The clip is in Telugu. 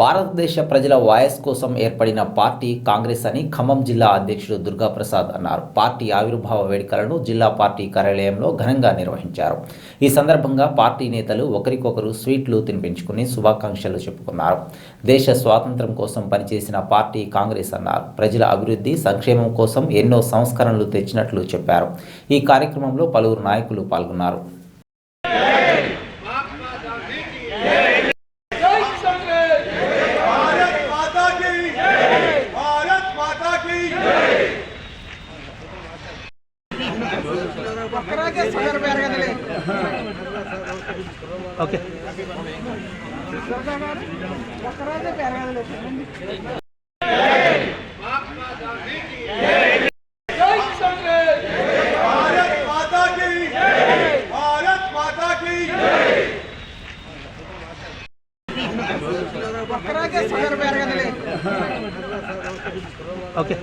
భారతదేశ ప్రజల వాయస్ కోసం ఏర్పడిన పార్టీ కాంగ్రెస్ అని ఖమ్మం జిల్లా అధ్యక్షుడు దుర్గాప్రసాద్ అన్నారు. పార్టీ ఆవిర్భావ వేడుకలను జిల్లా పార్టీ కార్యాలయంలో ఘనంగా నిర్వహించారు. ఈ సందర్భంగా పార్టీ నేతలు ఒకరికొకరు స్వీట్లు తినిపించుకుని శుభాకాంక్షలు చెప్పుకున్నారు. దేశ స్వాతంత్ర్యం కోసం పనిచేసిన పార్టీ కాంగ్రెస్ అన్నారు. ప్రజల అభివృద్ధి సంక్షేమం కోసం ఎన్నో సంస్కరణలు తెచ్చినట్లు చెప్పారు. ఈ కార్యక్రమంలో పలువురు నాయకులు పాల్గొన్నారు. भारत माता की जय भारत माता की जय ఓకే.